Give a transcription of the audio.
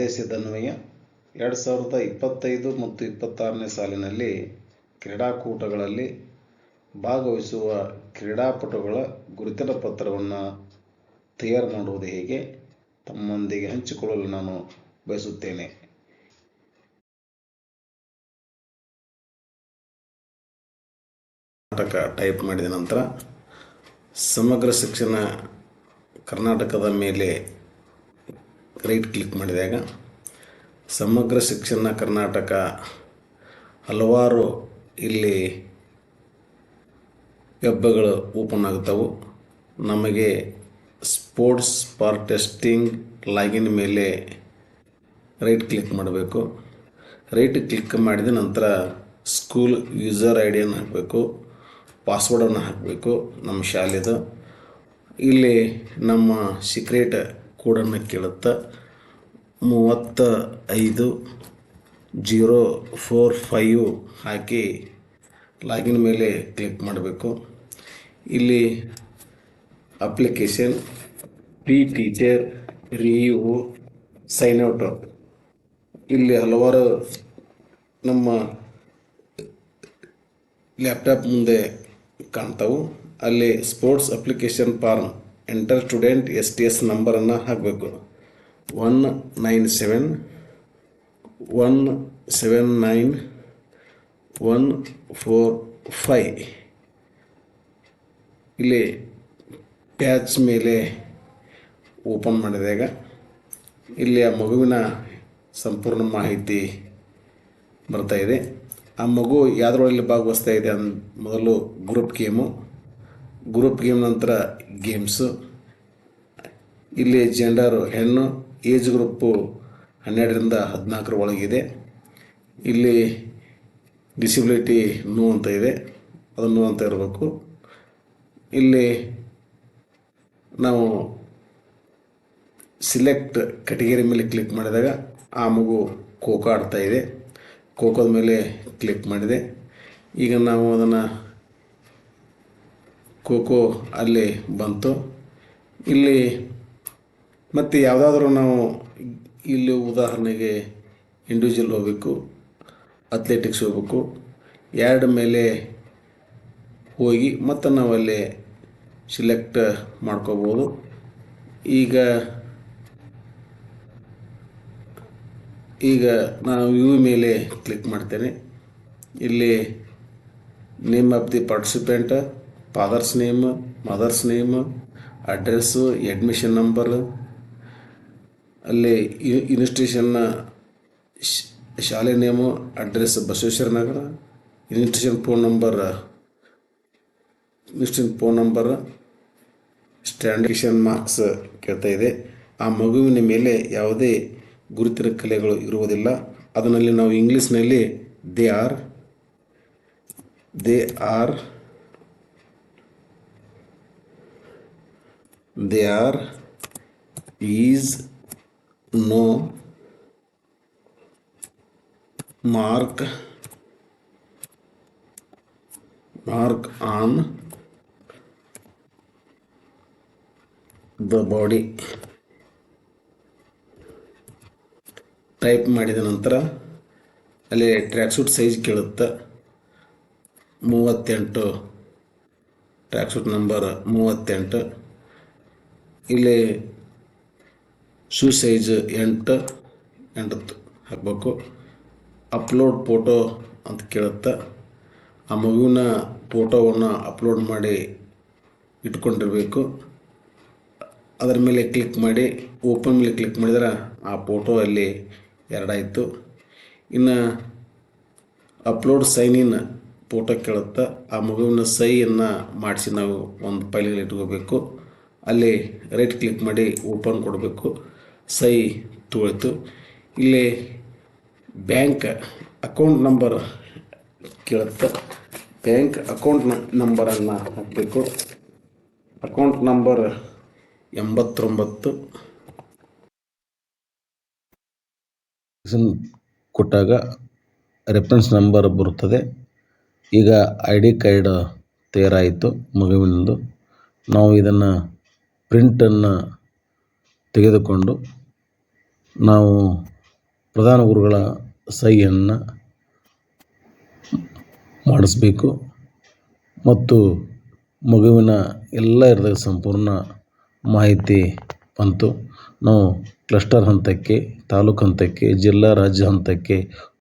ಆದೇಶದನ್ವಯ ಎರಡು ಸಾವಿರದ ಇಪ್ಪತ್ತೈದು ಮತ್ತು ಇಪ್ಪತ್ತಾರನೇ ಸಾಲಿನಲ್ಲಿ ಕ್ರೀಡಾಕೂಟಗಳಲ್ಲಿ ಭಾಗವಹಿಸುವ ಕ್ರೀಡಾಪಟುಗಳ ಗುರುತಿನ ಪತ್ರವನ್ನು ತಯಾರು ಮಾಡುವುದು ಹೇಗೆ? ತಮ್ಮೊಂದಿಗೆ ಹಂಚಿಕೊಳ್ಳಲು ನಾನು ಬಯಸುತ್ತೇನೆ. ಕರ್ನಾಟಕ ಟೈಪ್ ಮಾಡಿದ ನಂತರ ಸಮಗ್ರ ಶಿಕ್ಷಣ ಕರ್ನಾಟಕದ ಮೇಲೆ ರೈಟ್ ಕ್ಲಿಕ್ ಮಾಡಿದಾಗ ಸಮಗ್ರ ಶಿಕ್ಷಣ ಕರ್ನಾಟಕ ಹಲವಾರು ಇಲ್ಲಿ ವೆಬ್ಗಳು ಓಪನ್ ಆಗುತ್ತವೆ ನಮಗೆ ಸ್ಪೋರ್ಟ್ಸ್ ಫಾರ್ ಟೆಸ್ಟಿಂಗ್ ಲಾಗಿನ್ ಮೇಲೆ ರೈಟ್ ಕ್ಲಿಕ್ ಮಾಡಬೇಕು. ರೈಟ್ ಕ್ಲಿಕ್ ಮಾಡಿದ ನಂತರ ಸ್ಕೂಲ್ ಯೂಸರ್ ಐ ಡಿಯನ್ನು ಹಾಕಬೇಕು. ಪಾಸ್ವರ್ಡನ್ನು ಹಾಕಬೇಕು ನಮ್ಮ ಶಾಲೆದು. ಇಲ್ಲಿ ನಮ್ಮ ಸೀಕ್ರೆಟ್ ಕೋಡನ್ನು ಕೇಳುತ್ತೆ ಮೂವತ್ತ ಐದು ಜೀರೋ ಫೋರ್ ಫೈವ್ ಹಾಕಿ ಲಾಗಿನ್ ಮೇಲೆ ಕ್ಲಿಕ್ ಮಾಡಬೇಕು. ಇಲ್ಲಿ ಅಪ್ಲಿಕೇಶನ್, ಪಿ ಟೀಚರ್ ರಿಯು ಸೈನ್ ಔಟ್. ಇಲ್ಲಿ ಹಲವಾರು ನಮ್ಮ ಲ್ಯಾಪ್ಟಾಪ್ ಮುಂದೆ ಕಾಣ್ತಾವು. ಅಲ್ಲಿ sports application form. Enter student S T S ನಂಬರನ್ನು ಹಾಕಬೇಕು. One nine seven one seven nine one four five ಇಲ್ಲಿ ಪ್ಯಾಚ್ ಮೇಲೆ ಓಪನ್ ಮಾಡಿದಾಗ ಇಲ್ಲಿ ಆ ಮಗುವಿನ ಸಂಪೂರ್ಣ ಮಾಹಿತಿ ಬರ್ತಾ ಇದೆ. ಆ ಮಗು ಯಾವುದ್ರೊಳಗೆ ಭಾಗವಹಿಸ್ತಾ ಇದೆ ಅಂದ್ ಮೊದಲು ಗ್ರೂಪ್ ಗೇಮು ಗ್ರೂಪ್ ಗೇಮ್ ನಂತರ ಗೇಮ್ಸು ಇಲ್ಲಿ ಜೆಂಡರ್ ಹೆಣ್ಣು ಏಜ್ ಗ್ರೂಪು ಹನ್ನೆರಡರಿಂದ ಹದಿನಾಲ್ಕರ ಒಳಗಿದೆ ಇಲ್ಲಿ ಡಿಸಿಬಿಲಿಟಿ ನೋ ಅಂತ ಇದೆ. ಅದನ್ನು ಅಂತ ಇರಬೇಕು. ಇಲ್ಲಿ ನಾವು ಸಿಲೆಕ್ಟ್ ಕ್ಯಾಟಗರಿ ಮೇಲೆ ಕ್ಲಿಕ್ ಮಾಡಿದಾಗ ಆ ಮಗು ಖೋಖೋ ಆಡ್ತಾ ಇದೆ. ಖೋಖೋದ ಮೇಲೆ ಕ್ಲಿಕ್ ಮಾಡಿದೆ. ಈಗ ನಾವು ಅದನ್ನು ಖೋಖೋ ಅಲ್ಲಿ ಬಂತು. ಇಲ್ಲಿ ಮತ್ತು ಯಾವುದಾದ್ರೂ ನಾವು ಇಲ್ಲಿ ಉದಾಹರಣೆಗೆ ಇಂಡಿವಿಜುವಲ್ ಹೋಗಬೇಕು ಅಥ್ಲೆಟಿಕ್ಸ್ ಹೋಗಬೇಕು. ಎರಡು ಮೇಲೆ ಹೋಗಿ ಮತ್ತು ಅಲ್ಲಿ ಸಿಲೆಕ್ಟ್ ಮಾಡ್ಕೋಬೋದು. ಈಗ ಈಗ ನಾನು ಯು ಮೇಲೆ ಕ್ಲಿಕ್ ಮಾಡ್ತೇನೆ. ಇಲ್ಲಿ name of the participant father's name mother's name address admission number ಅಲ್ಲಿ ಇನ್ಸ್ಟಿಟ್ಯೂಷನ್ನ ಶಾಲೆ name address Basaveshwara Nagar institution phone number institution phone number standardisation marks ಕೇಳ್ತಾ ಇದೆ. ಆ ಮಗುವಿನ ಮೇಲೆ ಯಾವುದೇ ಗುರುತಿನ ಕಲೆಗಳು ಇರುವುದಿಲ್ಲ. ಅದನ್ನಲ್ಲಿ ನಾವು ಇಂಗ್ಲೀಷ್ನಲ್ಲಿ they are they are they is no mark mark on the body type ಮಾಡಿದ ನಂತರ ಅಲ್ಲಿ ಟ್ರ್ಯಾಕ್ ಸೂಟ್ ಸೈಜ್ ಕೇಳುತ್ತೆ. ಮೂವತ್ತೆಂಟು. ಟ್ರ್ಯಾಕ್ ಸೂಟ್ ನಂಬರ್ ಮೂವತ್ತೆಂಟು. ಇಲ್ಲಿ ಶೂ ಸೈಜ್ ಎಂಟು ಎಂಟತ್ತು ಹಾಕಬೇಕು. ಅಪ್ಲೋಡ್ ಫೋಟೋ ಅಂತ ಕೇಳುತ್ತೆ. ಆ ಮಗುವಿನ ಫೋಟೋವನ್ನು ಅಪ್ಲೋಡ್ ಮಾಡಿ ಇಟ್ಕೊಂಡಿರಬೇಕು. ಅದರ ಮೇಲೆ ಕ್ಲಿಕ್ ಮಾಡಿ, ಓಪನ್ ಮೇಲೆ ಕ್ಲಿಕ್ ಮಾಡಿದ್ರೆ ಆ ಫೋಟೋ ಅಲ್ಲಿ ಎರಡಾಯಿತು. ಇನ್ನು ಅಪ್ಲೋಡ್ ಸೈನ್ ಇನ್ ಫೋಟೋ ಕೇಳುತ್ತೆ. ಆ ಮಗುವಿನ ಸೈಯನ್ನು ಮಾಡಿಸಿ ನಾವು ಒಂದು ಪೈಲಲ್ಲಿ ಇಟ್ಕೋಬೇಕು. ಅಲ್ಲಿ ರೈಟ್ ಕ್ಲಿಕ್ ಮಾಡಿ ಓಪನ್ ಕೊಡಬೇಕು. ಸೈ ತೊಗೊಳ್ತು ಇಲ್ಲಿ ಬ್ಯಾಂಕ್ ಅಕೌಂಟ್ ನಂಬರ್ ಕೇಳುತ್ತೆ. ಬ್ಯಾಂಕ್ ಅಕೌಂಟ್ ನಂಬರನ್ನು ಹಾಕಬೇಕು. ಅಕೌಂಟ್ ನಂಬರ್ ಎಂಬತ್ತೊಂಬತ್ತು. ಕೊಟ್ಟಾಗ ರೆಫರೆನ್ಸ್ ನಂಬರ್ ಬರುತ್ತದೆ. ಈಗ ಐ ಡಿ ಕಾರ್ಡ್ ತಯಾರಾಯಿತು ಮಗುವಿನದು. ನಾವು ಇದನ್ನು ಪ್ರಿಂಟನ್ನು ತೆಗೆದುಕೊಂಡು ನಾವು ಪ್ರಧಾನ ಗುರುಗಳ ಸಹಿಯನ್ನು ಮಾಡಿಸ್ಬೇಕು. ಮತ್ತು ಮಗುವಿನ ಎಲ್ಲ ಇರದ ಸಂಪೂರ್ಣ ಮಾಹಿತಿ ಬಂತು. ನಾವು ಕ್ಲಸ್ಟರ್ ಹಂತಕ್ಕೆ, ತಾಲೂಕು ಹಂತಕ್ಕೆ, ಜಿಲ್ಲಾ ರಾಜ್ಯ ಹಂತಕ್ಕೆ